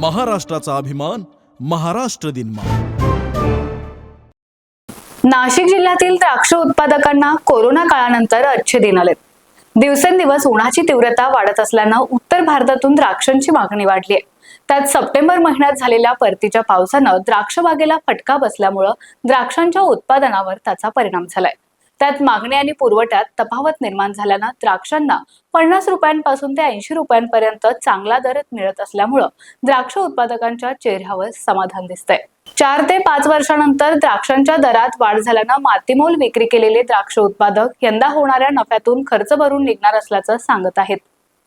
महाराष्ट्राचा अभिमान महाराष्ट्र दिन नाशिक जिल्ह्यातील द्राक्ष उत्पादकांना कोरोना काळानंतर अच्छे दिन आले दिवसेंदिवस उन्हाची तीव्रता वाढत असल्यानं उत्तर भारतातून द्राक्षांची मागणी वाढली आहे. त्यात सप्टेंबर महिन्यात झालेल्या परतीच्या पावसानं द्राक्ष बागेला फटका बसल्यामुळं द्राक्षांच्या उत्पादनावर त्याचा परिणाम झालाय. त्यात मागणी आणि पुरवठ्यात तफावत निर्माण झाल्यानं द्राक्षांना पन्नास रुपयांपासून ते ऐंशी रुपयांपर्यंत चांगला दर मिळत असल्यामुळं द्राक्ष उत्पादकांच्या चेहऱ्यावर समाधान दिसतंय. चार ते पाच वर्षानंतर द्राक्षांच्या दरात वाढ झाल्यानं मातीमोल विक्री केलेले द्राक्ष उत्पादक यंदा होणाऱ्या नफ्यातून खर्च भरून निघणार असल्याचं सांगत आहेत.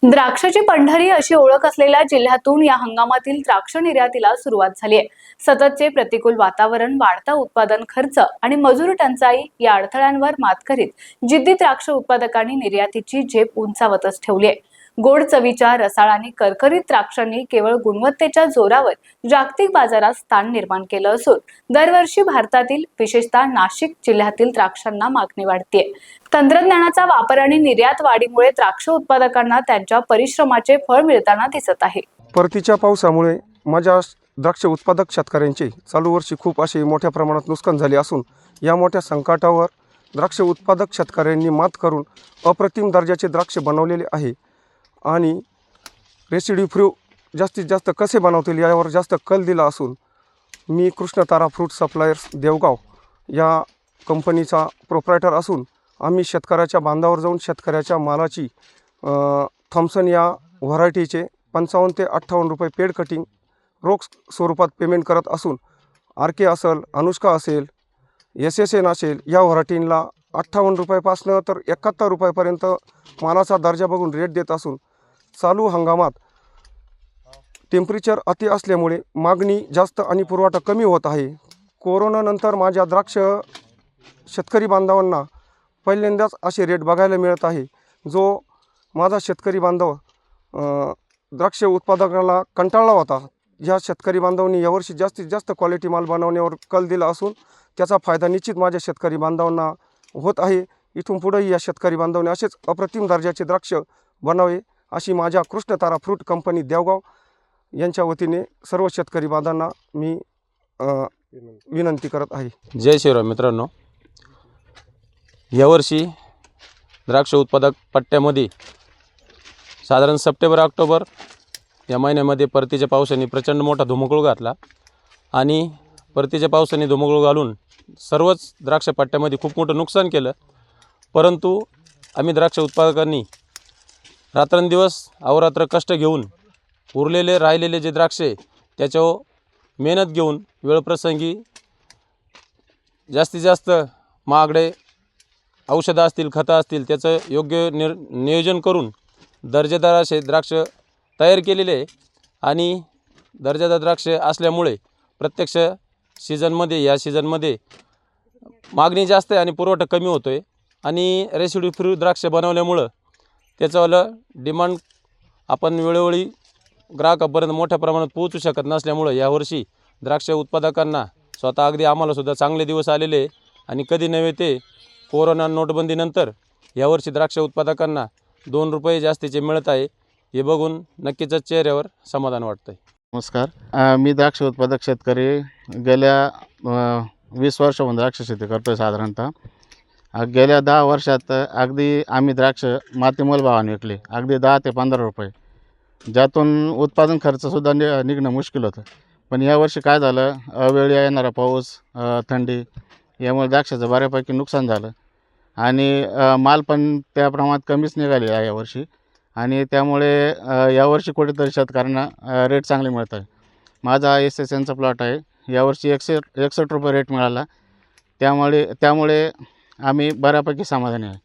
द्राक्षाची पंढरी अशी ओळख असलेल्या जिल्ह्यातून या हंगामातील द्राक्ष निर्यातीला सुरुवात झाली आहे. सततचे प्रतिकूल वातावरण वाढता उत्पादन खर्च आणि मजूर टंचाई या अडथळ्यांवर मात करीत जिद्दी द्राक्ष उत्पादकांनी निर्यातीची झेप उंचावतच ठेवली आहे. गोड चवीच्या रसाळ आणि करकरीत द्राक्षांनी केवळ गुणवत्तेच्या जोरावर जागतिक बाजारात स्थान निर्माण केलं असून दरवर्षी भारतातील विशेषतः नाशिक जिल्ह्यातील द्राक्षांना मागणी वाढते तंत्रज्ञानाचा वापर आणि निर्यात वाढीमुळे द्राक्ष उत्पादकांना त्यांच्या परिश्रमाचे फळ मिळताना दिसत आहे. परतीच्या पावसामुळे माझ्या द्राक्ष उत्पादक शेतकऱ्यांचे चालू वर्षी खूप असे मोठ्या प्रमाणात नुकसान झाले असून या मोठ्या संकटावर द्राक्ष उत्पादक शेतकऱ्यांनी मात करून अप्रतिम दर्जाचे द्राक्ष बनवलेले आहे. आणि रेसिड्यू फ्रू जास्तीत जास्त कसे बनवतील यावर जास्त कल दिला असून मी कृष्णतारा फ्रूट सप्लायर्स देवगाव या कंपनीचा प्रोप्रायटर असून आम्ही शेतकऱ्याच्या बांधावर जाऊन शेतकऱ्याच्या मालाची थॉम्सन या व्हरायटीचे पंचावन्न ते अठ्ठावन्न रुपये पेड कटिंग रोख स्वरूपात पेमेंट करत असून आर के असेल अनुष्का असेल एस एस एन असेल या व्हरायटींना अठ्ठावन्न रुपयापासनं तर एकाहत्तर रुपयापर्यंत मालाचा दर्जा बघून रेट देत असून चालू हंगामात टेम्परेचर अति असल्यामुळे मागणी जास्त आणि पुरवठा कमी होत आहे. कोरोनानंतर माझ्या द्राक्ष शेतकरी बांधवांना पहिल्यांदाच असे रेट बघायला मिळत आहे जो माझा शेतकरी बांधव द्राक्ष उत्पादकाला कंटाळला होता. या शेतकरी बांधवांनी यावर्षी जास्तीत जास्त क्वालिटी माल बनवण्यावर कल दिला असून त्याचा फायदा निश्चित माझ्या शेतकरी बांधवांना होत आहे. इथून पुढेही या शेतकरी बांधवांनी असेच अप्रतिम दर्जाचे द्राक्ष बनावे अशी माझ्या कृष्णतारा फ्रूट कंपनी देवगाव यांच्या वतीने सर्व शेतकरी बांधवांना मी विनंती करत आहे. जय शिवराम मित्रांनो. यावर्षी द्राक्ष उत्पादक पट्ट्यामध्ये साधारण सप्टेंबर ऑक्टोबर या महिन्यामध्ये परतीच्या पावसाने प्रचंड मोठा धुमकूळ घातला आणि परतीच्या पावसाने धुमकूळ घालून सर्वच द्राक्ष पट्ट्यामध्ये खूप मोठं नुकसान केलं. परंतु आम्ही द्राक्ष उत्पादकांनी रात्रंदिवस अहोरात्र कष्ट घेऊन उरलेले राहिलेले जे द्राक्षे त्याच्यावर मेहनत घेऊन वेळप्रसंगी जास्तीत जास्त महागडे औषधं असतील खतं असतील त्याचं योग्य निर नियोजन करून दर्जेदार असे द्राक्ष तयार केलेले आणि दर्जेदार द्राक्ष असल्यामुळे प्रत्यक्ष सीझनमध्ये या सीझनमध्ये मागणी जास्त आहे आणि पुरवठा कमी होतो आहे आणि रेसिड्यू फ्री द्राक्ष बनवल्यामुळं त्याचंवालं डिमांड आपण वेळोवेळी ग्राहकापर्यंत मोठ्या प्रमाणात पोहोचू शकत नसल्यामुळं यावर्षी द्राक्ष उत्पादकांना स्वतः अगदी आम्हालासुद्धा चांगले दिवस आलेले आहे. आणि कधी नव्हे ते कोरोना नोटबंदीनंतर यावर्षी द्राक्ष उत्पादकांना दोन रुपये जास्तीचे मिळत आहे. हे बघून नक्कीच चेहऱ्यावर समाधान वाटतं आहे नमस्कार मी द्राक्ष उत्पादक शेतकरी. गेल्या वीस वर्षाहून द्राक्ष शेती करतो आहे साधारणतः. गेल्या दहा वर्षात अगदी आम्ही द्राक्ष मातीमोल भावाने विकले. अगदी दहा ते पंधरा रुपये. ज्यातून उत्पादन खर्चसुद्धा नि निघणं मुश्किल होतं. पण यावर्षी काय झालं? अवेळी येणारा पाऊस थंडी यामुळे द्राक्षाचं बऱ्यापैकी नुकसान झालं. आणि माल पण त्या प्रमाणात कमीच निघाले आहे यावर्षी आणि त्यामुळे यावर्षी कुठेतरी शेतकऱ्यांना रेट चांगले मिळत आहे. माझा एस एस एनचा प्लॉट आहे. यावर्षी एकशे एकसष्ट रुपये रेट मिळाला. त्यामुळे त्यामुळे आम्ही बऱ्यापैकी समाधानी आहे.